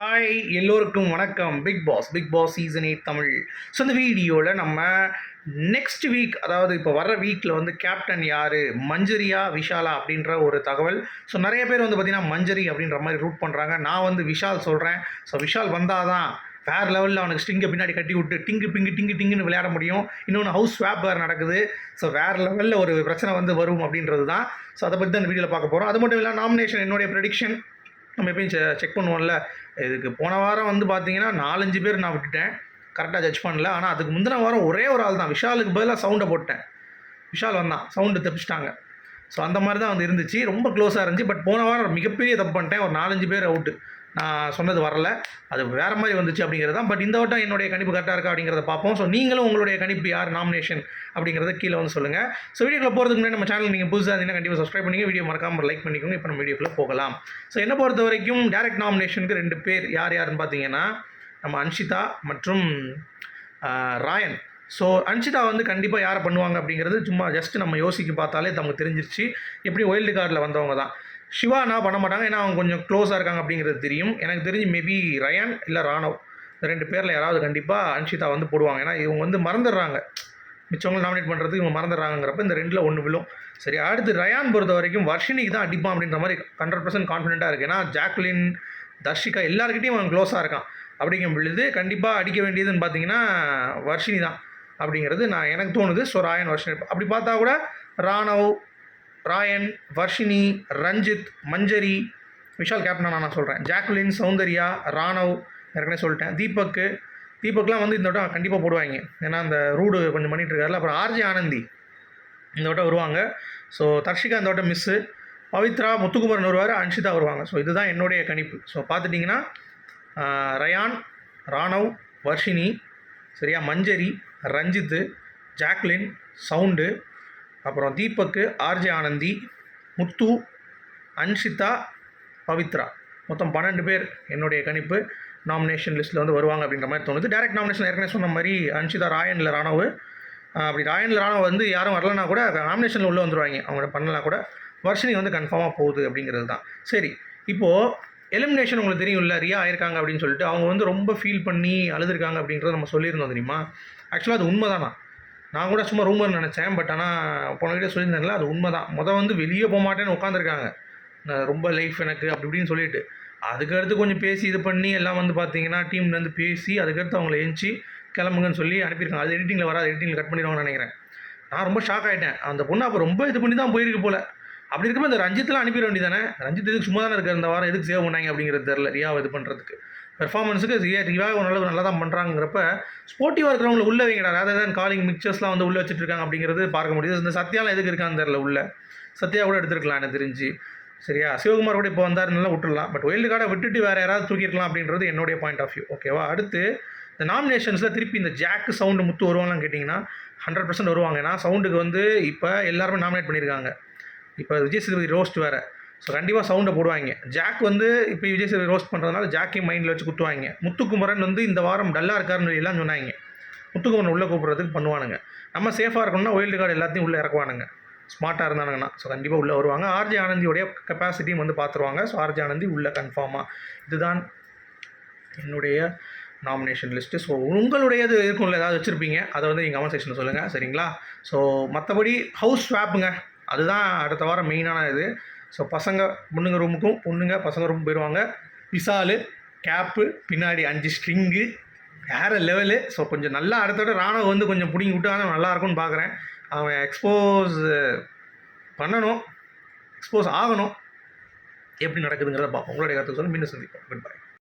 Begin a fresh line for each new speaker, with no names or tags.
Hi எல்லோருக்கும் வணக்கம். Bigg Boss Bigg Boss season eight Tamil. So இந்த வீடியோவில் நம்ம நெக்ஸ்ட் வீக் அதாவது இப்போ வர்ற வீக்கில் வந்து கேப்டன் யார்? மஞ்சரியா விஷாலா அப்படின்ற ஒரு தகவல். ஸோ நிறைய பேர் வந்து பார்த்திங்கன்னா மஞ்சரி அப்படின்ற மாதிரி ரூட் பண்ணுறாங்க நான் வந்து விஷால் சொல்கிறேன் ஸோ விஷால் வந்தால் தான் வேறு லெவலில் அவனுக்கு ஸ்டிங்கை பின்னாடி கட்டி விட்டு டிங்கு பிங்கு டிங்கு டிங்குன்னு விளையாட முடியும். இன்னொன்று ஹவுஸ் ஸ்வாப் வேறு நடக்குது. ஸோ வேறு லெவலில் ஒரு பிரச்சனை வந்து வரும் அப்படின்றது தான் ஸோ அதை பற்றி தான் இந்த வீடியோவில் பார்க்க போகிறோம் அது மட்டும் இல்லை நாமினேஷன் என்னுடைய ப்ரெடிக்ஷன் நம்ம எப்பயும் செக் பண்ணுவோம்ல. இதுக்கு போன வாரம் வந்து பார்த்தீங்கன்னா நாலஞ்சு பேர் நான் விட்டுட்டேன். கரெக்டாக ஜட்ஜ் பண்ணல. ஆனால் அதுக்கு முந்தின வாரம் ஒரே ஒரு ஆள் தான். விஷாலுக்கு பதிலாக சவுண்டை போட்டேன். விஷால் வந்தான். சவுண்டு தப்பிச்சிட்டாங்க. ஸோ அந்த மாதிரி தான் வந்து இருந்துச்சு. ரொம்ப க்ளோஸாக இருந்துச்சு. பட் போன வாரம் மிகப்பெரிய தப்பு பண்ணிட்டேன். ஒரு நாலஞ்சு பேர் அவுட்டு நான் சொன்னது வரல. அது வேறு மாதிரி வந்துச்சு அப்படிங்கிறது தான் பட் இந்த வட்டம் என்னுடைய கணிப்பு கரெக்டாக இருக்கா அப்படிங்கிறத பார்ப்போம். ஸோ நீங்களும் உங்களுடைய கணிப்பு யார்? நாமினேஷன் அப்படிங்கிறத கீழே வந்து சொல்லுங்கள் ஸோ வீடியோக்குள்ள போகிறதுக்கு முன்னாடி நம்ம சேனல் நீங்கள் புதுசாக இருந்தீங்கன்னா கண்டிப்பாக சப்ஸ்கிரைப் பண்ணிங்க வீடியோ மறக்காமல் லைக் பண்ணிக்கோங்க. இப்போ நம்ம வீடியோக்குள்ளே போகலாம். ஸோ என்ன பொறுத்த வரைக்கும் டேரக்ட் நாமினேஷனுக்கு ரெண்டு பேர் யார் யாருன்னு பார்த்தீங்கன்னா நம்ம அன்ஷிதா மற்றும் ராயன். ஸோ அன்ஷிதா வந்து கண்டிப்பாக யாரை பண்ணுவாங்க அப்படிங்கிறது சும்மா ஜஸ்ட் நம்ம யோசிக்க பார்த்தாலே நமக்கு தெரிஞ்சிருச்சு. எப்படி ஒயில்டு கார்டில் வந்தவங்க தான். சிவா நான் பண்ண மாட்டாங்க. ஏன்னா அவங்க கொஞ்சம் க்ளோஸாக இருக்காங்க அப்படிங்கிறது தெரியும். எனக்கு தெரிஞ்சு மேபி ரயான் இல்லை ராணவ். இந்த ரெண்டு பேரில் யாராவது கண்டிப்பாக அன்ஷிதா வந்து போடுவாங்க. ஏன்னா இவங்க வந்து மறந்துடுறாங்க. மிச்சவங்களை நாமினேட் பண்ணுறதுக்கு இவங்க மறந்துடுறாங்கிறப்ப இந்த ரெண்டில் ஒன்று விழும். சரி அடுத்து ரயான் பொறுத்த வரைக்கும் வர்ஷினிக்கு தான் அடிப்பான் அப்படின்ற மாதிரி ஹண்ட்ரட் பர்சன்ட் கான்ஃபிடென்ட்டாக இருக்குது ஏன்னா ஜாக்லின் தர்ஷிகா எல்லாருக்கிட்டையும் அவன் க்ளோஸாக இருக்கான். அப்படிங்கும் பொழுது கண்டிப்பாக அடிக்க வேண்டியதுன்னு பார்த்தீங்கன்னா வர்ஷினி தான் அப்படிங்கிறது நான் எனக்கு தோணுது. ஸோ ராயன் வர்ஷினி. அப்படி பார்த்தா கூட ராணவ் ராயன் வர்ஷினி ரஞ்சித் மஞ்சரி. விஷால் கேப்டனாக நான் சொல்கிறேன் ஜாக்லின் சௌந்தர்யா ராணவ் ஏற்கனவே சொல்லிட்டேன். தீபக்கு தீபக்லாம் வந்து இந்த வட்டம் கண்டிப்பாக போடுவாங்க. ஏன்னா அந்த ரூடு கொஞ்சம் பண்ணிட்டு இருக்காருல. அப்புறம் ஆர்ஜி ஆனந்தி இந்த வட்டம் வருவாங்க. ஸோ தர்ஷிகா இந்த வட்டம் மிஸ்ஸு பவித்ரா முத்துக்குமரன் வருவார். அன்ஷிதா வருவாங்க. ஸோ இதுதான் என்னுடைய கணிப்பு. ஸோ பார்த்துட்டிங்கன்னா ரயான் ராணவ் வர்ஷினி சரியா? மஞ்சரி ரஞ்சித்து ஜாக்லின் சவுண்டு. அப்புறம் தீபக்கு ஆர்ஜே ஆனந்தி முத்து அன்ஷிதா பவித்ரா. மொத்தம் பன்னெண்டு பேர் என்னுடைய கணிப்பு. நாமினேஷன் லிஸ்ட்டில் வந்து வருவாங்க அப்படின்ற மாதிரி தோணுது. டேரக்ட் நாமினேஷன் ஏற்கனவே சொன்ன மாதிரி அன்ஷிதா ராயனில் ராணவ். அப்படி ராயன் ராணவ் வந்து யாரும் வரலனா கூட நாமினேஷனில் உள்ளே வந்துருவாங்க. அவங்க பண்ணலாம் கூட வர்ஷினி வந்து கன்ஃபார்மாக போகுது அப்படிங்கிறது தான். சரி இப்போது எலிமினேஷன் உங்களுக்கு தெரியும் இல்லை ரியா ஆயிருக்காங்க அப்படின்னு சொல்லிட்டு அவங்க வந்து ரொம்ப ஃபீல் பண்ணி அழுதுருக்காங்க அப்படின்றத நம்ம சொல்லியிருந்தோம் தெரியுமா? ஆக்சுவலாக அது உண்மை தானா நான் கூட சும்மா ரூமர் நினச்சேன் பட் ஆனால் போன வீடியோ சொல்லியிருந்தேன்ல அது உண்மை தான் மொதல் வந்து வெளியே போக மாட்டேன்னு உட்காந்துருக்காங்க நான் ரொம்ப லைஃப் எனக்கு அப்படி இப்படின்னு சொல்லிட்டு. அதுக்கடுத்து கொஞ்சம் பேசி இது பண்ணி எல்லாம் வந்து பார்த்தீங்கன்னா டீம்லேருந்து பேசி அதுக்கடுத்து அவங்கள எஞ்சி கிளம்புங்கன்னு சொல்லி அனுப்பியிருக்காங்க. அது எடிட்டிங்கில் வராது எடிட்டிங்கில் கட் பண்ணிடுவாங்கன்னு நினைக்கிறேன். நான் ரொம்ப ஷாக் ஆகிட்டேன் அந்த பொண்ணு அப்போ ரொம்ப இது பண்ணி தான் போயிருக்கு போல். அப்படி இருக்கும்போது இந்த ரஞ்சித்லாம் அனுப்பிட வேண்டியதானே ரஞ்சித் இதுக்கு சும்மா தானே இருக்கார்? இந்த வாரம் எதுக்கு சேவ் பண்ணாங்க அப்படிங்கிறது தெரில ரியாவை இது பண்ணுறதுக்கு பெர்ஃபார்மன்ஸுக்கு ரியா ரியாவை ஓரளவு நல்லா தான் பண்ணுறாங்கிறப்ப ஸ்போர்ட்டிவாக இருக்கிறவங்கள உள்ளே வைங்கடா. ரேதர் தான் காலிங் மிக்சர்ஸ்லாம் வந்து உள்ளே வச்சுட்டு இருக்காங்க அப்படிங்கிறது பார்க்க முடியுது. இந்த சத்யாலாம் எதுக்கு இருக்கான்னு தெரில உள்ள. சத்யா கூட எடுத்துருக்கலாம் எனக்கு தெரிஞ்சு. சரியா? சிவகுமார் கூட இப்போ வந்தார் நல்லா விட்டுடலாம். பட் ஒயில்டு கார்டை விட்டுட்டு வேறு யாராவது தூக்கிருக்கலாம் அப்படின்றது என்னுடைய பாயிண்ட் ஆஃப் வியூ ஓகேவா அடுத்து இந்த நாமினேஷன்ஸில் திருப்பி இந்த ஜாக்கு சவுண்டு முத்து வருவாங்களான்னு கேட்டிங்கன்னா ஹண்ட்ரட் பர்சன்ட் வருவாங்க. ஏன்னா சவுண்டுக்கு வந்து இப்போ எல்லாருமே நாமினேட் பண்ணியிருக்காங்க. இப்போ விஜய் சேதுபதி ரோஸ்ட் வேறு. ஸோ கண்டிப்பாக சவுண்டை போடுவாங்க. ஜாக் வந்து இப்போ விஜய் சேதுபதி ரோஸ்ட் பண்ணுறதுனால ஜாக்கையும் மைண்டில் வச்சு குத்துவாங்க. முத்துக்குமரன் வந்து இந்த வாரம் டல்லாக இருக்காருன்னு எல்லாம் சொன்னாங்க. முத்துக்குமரன் உள்ளே கூப்பிட்றதுக்கு பண்ணுவானுங்க. நம்ம சேஃபாக இருக்கணும்னா ஒயில்டு கார்டு எல்லாத்தையும் உள்ளே இறக்குவானுங்க. ஸ்மார்ட்டாக இருந்தானுங்கன்னா. ஸோ கண்டிப்பாக உள்ளே வருவாங்க. ஆர்ஜே ஆனந்தியோடைய கெப்பாசிட்டியும் வந்து பார்த்துருவாங்க ஸோ ஆர்ஜே ஆனந்தி உள்ளே கன்ஃபார்மாக இதுதான் என்னுடைய நாமினேஷன் லிஸ்ட்டு ஸோ உங்களுடையது இருக்கும்ல ஏதாவது வச்சுருப்பீங்க. அதை வந்து நீங்கள் கமெண்ட் செக்ஷனில் சொல்லுங்கள் சரிங்களா? ஸோ மற்றபடி ஹவுஸ் ஸ்வாப்புங்க அதுதான் அடுத்த வாரம் மெயினான இது. ஸோ பசங்க பொண்ணுங்க ரூமுக்கும் பொண்ணுங்க பசங்க ரூம் போயிடுவாங்க விசாலு கேப்பு பின்னாடி அஞ்சு ஸ்ட்ரிங்கு வேறு லெவலு ஸோ கொஞ்சம் நல்லா அடுத்தோட ராணுவ வந்து கொஞ்சம் பிடிங்கி விட்டு ஆனால் நல்லா இருக்கும்னு பார்க்குறேன் அவன் எக்ஸ்போஸ் பண்ணணும் எக்ஸ்போஸ் ஆகணும். எப்படி நடக்குதுங்கிறத பார்ப்போம் உங்களுடைய கருத்து சொல்லி மீண்டும் சந்திப்போம். Good bye